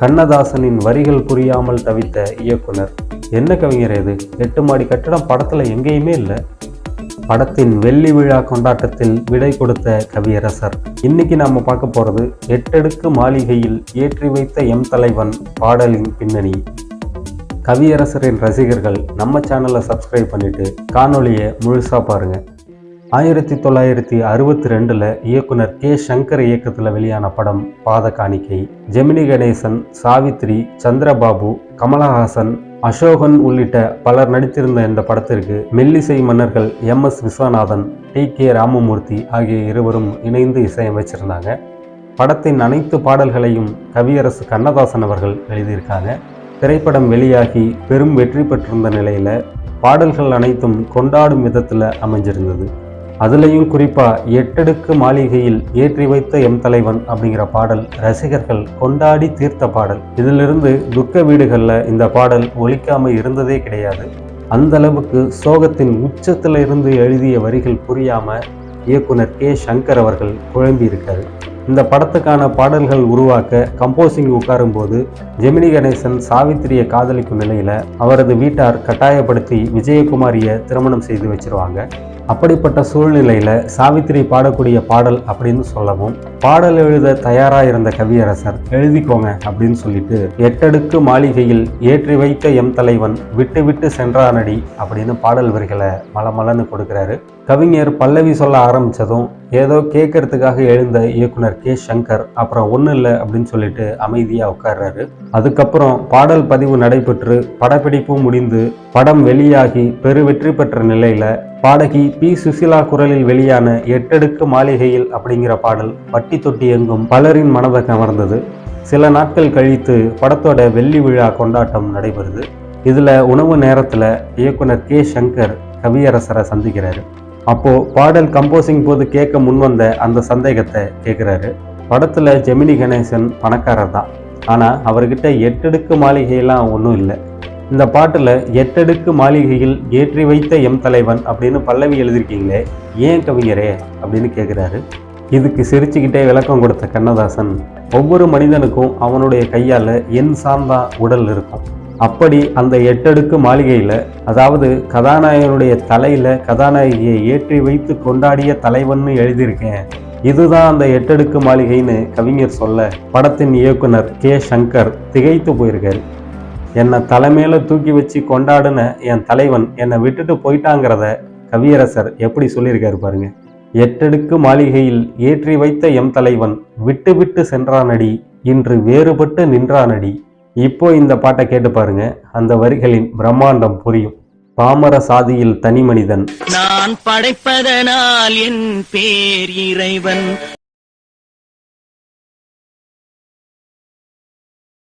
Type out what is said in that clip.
கண்ணதாசனின் வரிகள் புரியாமல் தவித்த இயக்குனர். என்ன கவிஞர் இது? எட்டு மாடி கட்டடம் படத்துல எங்கேயுமே இல்லை. படத்தின் வெள்ளி விழா கொண்டாட்டத்தில் விடை கொடுத்த கவியரசர். இன்னைக்கு நாம பார்க்க போறது எட்டடுக்கு மாளிகையில் ஏற்றி வைத்த எம் தலைவன் பாடலின் பின்னணி. கவியரசரின் ரசிகர்கள் நம்ம சேனலை சப்ஸ்கிரைப் பண்ணிட்டு காணொலியை முழுசா பாருங்க. ஆயிரத்தி தொள்ளாயிரத்தி அறுபத்தி ரெண்டில் இயக்குனர் கே சங்கர் இயக்கத்தில் வெளியான படம் பாத காணிக்கை ஜெமினி கணேசன் சாவித்ரி சந்திரபாபு கமலஹாசன் அசோகன் உள்ளிட்ட பலர் நடித்திருந்த இந்த படத்திற்கு மெல்லிசை மன்னர்கள் M S Viswanathan T K Ramamurthy ஆகிய இருவரும் இணைந்து இசையமைச்சிருந்தாங்க. படத்தின் அனைத்து பாடல்களையும் கவியரசு கண்ணதாசன் அவர்கள் எழுதியிருக்காங்க. திரைப்படம் வெளியாகி பெரும் வெற்றி பெற்றிருந்த நிலையில் பாடல்கள் அனைத்தும் கொண்டாடும் விதத்தில் அமைஞ்சிருந்தது. அதுலேயும் குறிப்பாக எட்டடுக்கு மாளிகையில் ஏற்றி வைத்த எம் தலைவன் அப்படிங்கிற பாடல் ரசிகர்கள் கொண்டாடி தீர்த்த பாடல். இதிலிருந்து துக்க வீடுகளில் இந்த பாடல் ஒழிக்காமல் இருந்ததே கிடையாது. அந்த அளவுக்கு சோகத்தின் உச்சத்தில் இருந்து எழுதிய வரிகள் புரியாமல் இயக்குனர் கே சங்கர் அவர்கள் குழம்பியிருக்காரு. இந்த படத்துக்கான பாடல்கள் உருவாக்க கம்போசிங் உட்காரும்போது ஜெமினி கணேசன் சாவித்திரியை காதலிக்கும் நிலையில் அவரது வீட்டார் கட்டாயப்படுத்தி விஜயகுமாரியை திருமணம் செய்து வச்சிருவாங்க. அப்படிப்பட்ட சூழ்நிலையில் சாவித்திரி பாடக்கூடிய பாடல் அப்படின்னு சொல்லவும் பாடல் எழுத தயாராக இருந்த கவியரசர் எழுதிக்கோங்க அப்படின்னு சொல்லிட்டு எட்டடுக்கு மாளிகையில் ஏற்றி வைத்த எம் தலைவன் விட்டு விட்டு சென்றானடி அப்படின்னு பாடல் வரிகளை மலமலன்னு கொடுக்குறாரு. கவிஞர் பல்லவி சொல்ல ஆரம்பிச்சதும் ஏதோ கேட்கறதுக்காக எழுந்த இயக்குனர் கே சங்கர் அப்புறம் ஒன்றும் இல்லை அப்படின்னு சொல்லிட்டு அமைதியாக உட்கார்றாரு. அதுக்கப்புறம் பாடல் பதிவு நடைபெற்று படப்பிடிப்பும் முடிந்து படம் வெளியாகி பெரு வெற்றி பெற்ற நிலையில பாடகி பி சுசிலா குரலில் வெளியான எட்டடுக்கு மாளிகையில் அப்படிங்கிற பாடல் பட்டி தொட்டி எங்கும் பலரின் மனதை கவர்ந்தது. சில நாட்கள் கழித்து படத்தோட வெள்ளி விழா கொண்டாட்டம் நடைபெறுது. இதில் உணவு நேரத்தில் இயக்குனர் கே சங்கர் கவியரசரை சந்திக்கிறாரு. அப்போது பாடல் கம்போசிங் போது கேட்க முன்வந்த அந்த சந்தேகத்தை கேட்குறாரு. படத்தில் ஜெமினி கணேசன் பணக்காரர் தான். ஆனால் அவர்கிட்ட எட்டடுக்கு மாளிகையெல்லாம் ஒன்றும் இல்லை. இந்த பாட்டில் எட்டடுக்கு மாளிகையில் ஏற்றி வைத்த எம் தலைவன் அப்படின்னு பல்லவி எழுதியிருக்கீங்களே ஏன் கவிஞரே அப்படின்னு கேட்குறாரு. இதுக்கு சிரிச்சுக்கிட்டே விளக்கம் கொடுத்த கண்ணதாசன் ஒவ்வொரு மனிதனுக்கும் அவனுடைய கையால் என் சார்ந்தா உடல் இருக்கும். அப்படி அந்த எட்டடுக்கு மாளிகையில் அதாவது கதாநாயகனுடைய தலையில் கதாநாயகியை ஏற்றி வைத்து கொண்டாடிய தலைவன்னு எழுதியிருக்கேன். இதுதான் அந்த எட்டடுக்கு மாளிகைன்னு கவிஞர் சொல்ல படத்தின் இயக்குனர் கே. சங்கர் திகைத்து போயிருக்காரு. என்னை தலைமையில தூக்கி வச்சு கொண்டாடின என் தலைவன் என்னை விட்டுட்டு போயிட்டாங்கிறத கவியரசர் எப்படி சொல்லியிருக்காரு பாருங்க. எட்டடுக்கு மாளிகையில் ஏற்றி வைத்த எம் தலைவன் விட்டு விட்டு சென்றானடி இன்று வேறுபட்டு நின்றானடி. இப்போ இந்த பாட்டை கேட்டு பாருங்க. அந்த வரிகளின் பிரம்மாண்டம் புரியும். பாமர சாதியில் தனி மனிதன். நான் படைப்பதனால் என் பேர் இறைவன்.